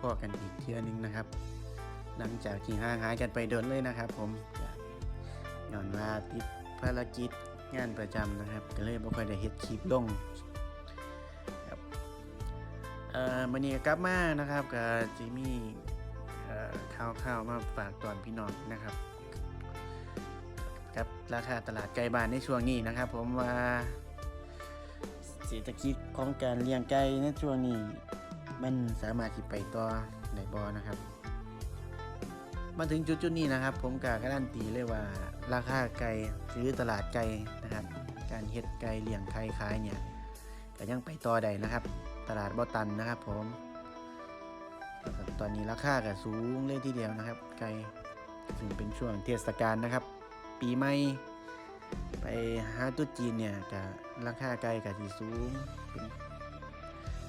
พบๆกันอีกเทื่อนึงนะครับ หลังจากที่ห่างหายกันไปเดินเลยนะครับ ผมก็ย้อนว่าติดภารกิจงานประจำนะครับ ก็เลยบ่ค่อยได้เฮ็ดคลิปลงครับเอ่อมื้อนี้ก็กลับมานะครับก็จะมีเอ่อข่าวๆมาฝากตอนพี่น้องนะครับกับราคาตลาดไก่บ้านในช่วงนี้นะครับ ผมว่าเศรษฐกิจของการเลี้ยงไก่ในช่วงนี้ มันสามารถที่ไปต่อในบอนะครับ มาถึงจุดจุดๆนี้นะครับ ผมกาการันตีเลยว่าราคาไก่หรือตลาดไก่นะครับ การเฮ็ดไก่เลี้ยงไข่ขายเนี่ยก็ยังไปต่อได้นะครับ ตลาดบ่ตันนะครับ ผมตอนนี้ราคาก็สูงเลยทีเดียวนะครับ ไก่ซึ่งเป็นช่วงเทศกาลนะครับ ปีใหม่ไปหาตุ๊จีนเนี่ยกับราคาไก่กับที่สูงเป็น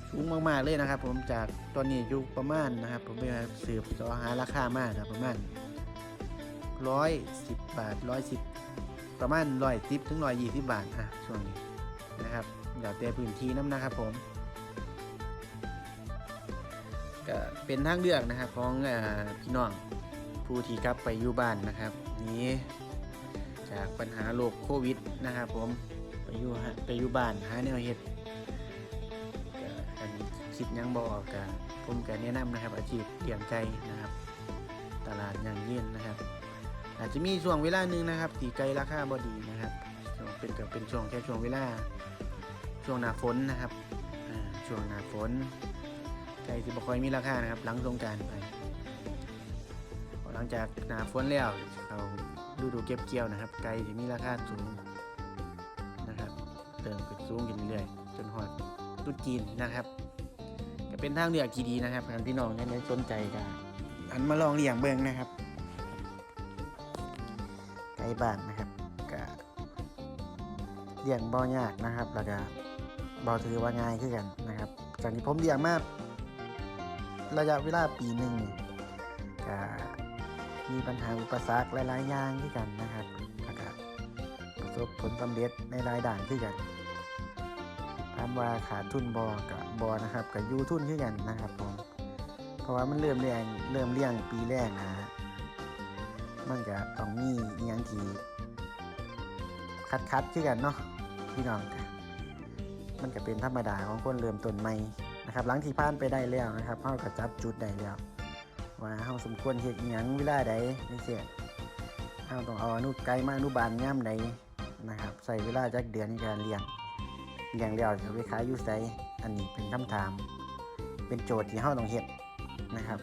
สูงมากๆเลยนะครับ ผมจากตอนนี้อยู่ประมาณนะครับ ผมไปสืบสอหาราคามากครับประมาณร้อยสิบบาทร้อยสิบประมาณร้อยสิบถึงร้อยยี่สิบบาทอะช่วงนี้นะครับเดี๋ยวแต่พื้นที่น้ำนะครับผมก็เป็นทางเลือกนะครับของอพี่น้องผู้ที่กลับไปอยู่บ้านนะครับ นี้จากปัญหาโรคโควิดนะครับ ผมไปอยู่ฮะไปอยู่บ้านหาแนวเฮ็ด คิดยังบออกกะผมก็แนะนำนะครับ อาชีพเลี้ยงไก่นะครับ ตลาดอย่างเย็นนะครับ อาจจะมีช่วงเวลาหนึ่งนะครับตีไก่ราคาบ่ดีนะครับเป็นก็เป็นช่วงแค่ช่วงเวลา ช่วงหน้าฝนนะครับช่วงหน้าฝนไก่ที่บ่ค่อยมีราคานะครับ หลังสงการไปหลังจากหน้าฝนแล้วเขาฤดูเก็บเกี่ยวนะครับ ไก่ที่มีราคาสูงนะครับเติมขึ้นสูงขึ้นเรื่อยจนฮอดตรุจีนนะครับ ก็เป็นทางเลือกที่ดีนะครับท่านพี่น้องที่สนใจกันอันมาลองเลี้ยงเบิ่งนะครับไก่บ้านนะครับก็เลี้ยงบ่ยากนะครับ แล้วก็บ่ถือว่าง่ายขึ้นกันนะครับจากที่ผมเลี้ยงมาระยะเวลาปีหนึ่งก็มีปัญหาอุปสรรคหลายๆอย่างขึ้นกันนะครับแล้วก็ประสบผลสำเร็จในรายด่านขึ้นกันามว่าขาดทุนบอกับบอนะครับกับยูทุนขึ้นกันนะครับผมเพราะว่ามันเริ่มเลี้ยงเริ่มเลี้ยงปีแรกนะฮะมันก็ต้องมีอหยังที่คัดคัดๆคือกันเนาะพี่น้องกะมันก็เป็นธรรมดาของคนเริ่มต้นใหม่นะครับหลังที่ผ่านไปได้แล้วนะครับเฮาก็จับจุดได้แล้วว่าเฮาสมควรเฮ็ดอหยังเวลาใดนี่เสียเฮาต้องเอาอนุไกลมาอนุบาลย่ามใดนะครับ ใส่เวลาจักเดือนในการเลี้ยง เลี้ยงแล้วจะไปขายอยู่ไสอันนี้เป็นคำถาม เป็นโจทย์ที่เฮาต้องเฮ็ดนะครับ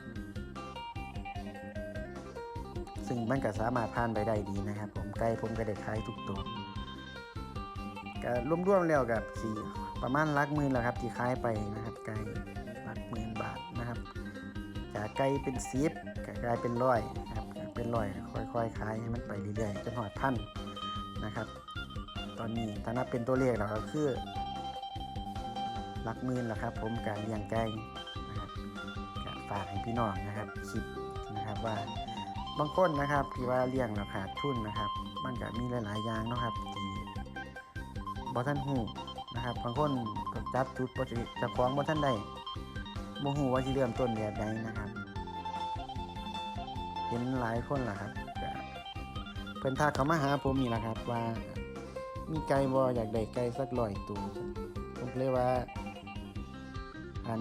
ซึ่งมันก็สามารถผ่านไปได้ดีนะครับ ผมไก่ผมก็ได้ขายทุกตัวก็รวมๆแล้วกับสี่ประมาณลักหมื่นแล้วครับที่ขายไปนะครับไก่ลักหมื่นบาทนะครับจากไก่เป็นสิบก็กลายเป็นร้อยนะครับเป็นร้อยค่อยๆขายให้มันไปเรื่อยๆจนหอดพันนะครับ ตอนนี้ถ้านับเป็นตัวเลขแล้วก็คือหลักหมื่นแล้วครับ ผมการเลี้ยงไก่นะครับฝากให้พี่น้องนะครับ คิดนะครับว่าบางคนนะครับที่ว่าเลี้ยงแล้วขาดทุนนะครับ มันก็มีหลาย ๆ อย่างนะครับที่บ่ท่านหูนะครับบางคนก็จับจุดบ่จะจะฟ้องบ่ท่านได้บ่ฮู้ว่าสิเริ่มต้นแบบใดนะครับ เห็นหลายคนล่ะครับเพิ่นทักเขามาหาผมนี่ล่ะครับว่า มีไก่บ่อยากได้ไก่สักร้อยตัวผมเลยว่า อัน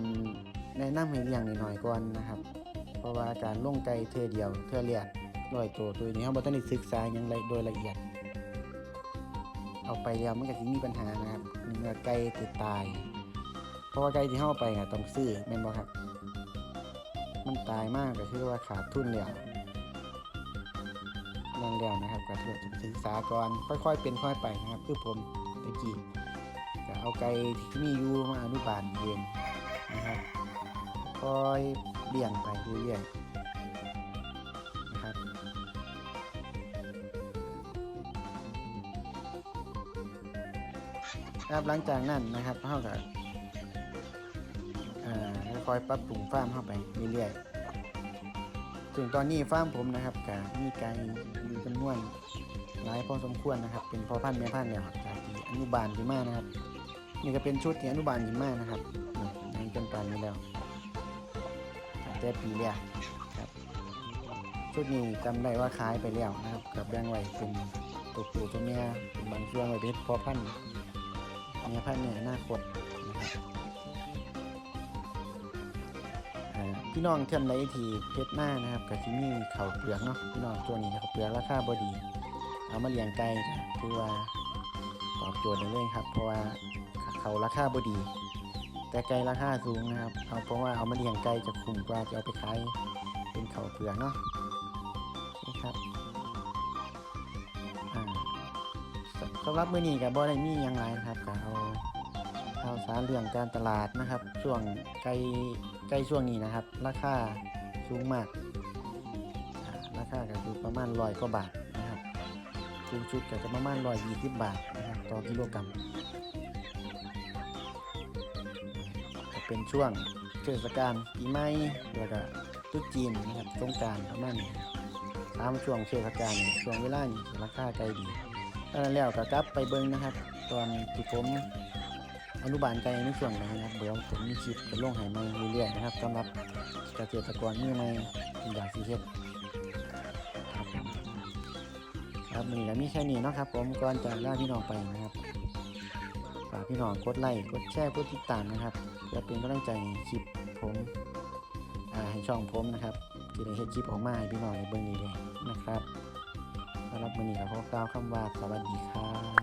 แนะนำให้เลี้ยงน้อยๆก่อนนะครับ เพราะว่าการลงไก่เทื่อเดียวเทื่อเลียดร้อยตัวตัวนี้เราบ่ทันศึกษาหยังไรโดยละเอียด เอาไปแล้วมันก็สิมีปัญหานะครับเนื้อไก่ติดตาย เพราะว่าไก่ที่เฮาเอาไปน่ะต้องซื้อแม่นบ่ครับ มันตายมากก็คือว่าขาดทุนแล้ว นั่นแล้วนะครับก็จะศึกษาก่อนค่อยๆ เป็นค่อยไปนะครับคือผมตะกี้ก็เอาไก่ที่มีอยู่มาอนุบาลเองนนะครับค่อยเลี้ยงไปเรื่อยๆนะครับครับหลังจากนั้นนะครับเท่ากับอ่าค่อยปรับปรุงฟาร์มเข้าไปเรื่อยๆ ถึงตอนนี้ฟาร์มผมนะครับก็มีไก่อยู่จำนวนหลายพอสมควรนะครับ เป็นพ่อพันธุ์แม่พันธุ์แล้วจากที่อนุบาลขึ้นมานะครับ นี่ก็เป็นชุดที่อนุบาลขึ้นมานะครับนี่จนปานนี้แล้วแต่ปีแรกครับชุดนี้จำได้ว่าขายไปแล้วนะครับกับแบงไว้เป็นตัวผู้ตัวเมียเป็นบางช่วงไว้เป็นพ่อพันธุ์แม่พันธุ์ในอนาคต พี่น้องท่านใดที่เพชรหน้านะครับกับที่มีเข่าวเปลือกเนาะพี่น้องช่วนี้นะครับเปลือกราคาบ่ดี เอามาเลี้ยงไก่ก็คือว่าตอบโจทย์ได้เลยครับ เพราะว่าเขาราคาบ่ดี แต่ไก่ราคาสูงนะครับเอาเพราะว่าเอามาเลี้ยงไก่จะคุ้มกว่าจะเอาไปขายเป็นเข่าวเปลือกเนาะนี่ครับสำหรับมื้อนี้ก็บ่ได้มีหยังหลายนะครับก็เอา ข่าวสารเรื่องการตลาดนะครับ ช่วงใกล้ใกล้ช่วงนี้นะครับ ราคาสูงมากราคาก็คือประมาณร้อยกว่าบาทนะครับสูงสุดก็จะประมาณร้อยยี่สิบบาทนะครับต่อกิโลกรัมก็เป็นช่วงเทศกาลปีใหม่แล้วก็ตรุษจีนนะครับสงการประมาณนี้ตามช่วงเทศกาลช่วงเวลานี้ราคาไกลดีดังนั้นแล้วก็กลับไปเบิ่งนะครับ ตอนที่ผม อนุบาลไก่ในช่วงไหนนะครับเดี๋ยวผมมีคลิปจะลงให้มาเรื่อยๆนะครับสำหรับเกษตรกรมือใหม่ที่อยากสิเฮ็ดครับมครับมันก็มีแค่นี้นะครับ ผมก่อนจะลาพี่น้องไปนะครับฝากพี่น้องกดไลค์กดแชร์กดติดตามนะครับเพื่อเป็นกำลังใจคลิปผมอ่าให้ช่องผมนะครับที่ได้เฮ็ดคลิปออกมาให้พี่น้องในเบื้องนี้เลยนะครับสำหรับมื้อนี้ก็ขอกล่าวคำว่าสวัสดีครับ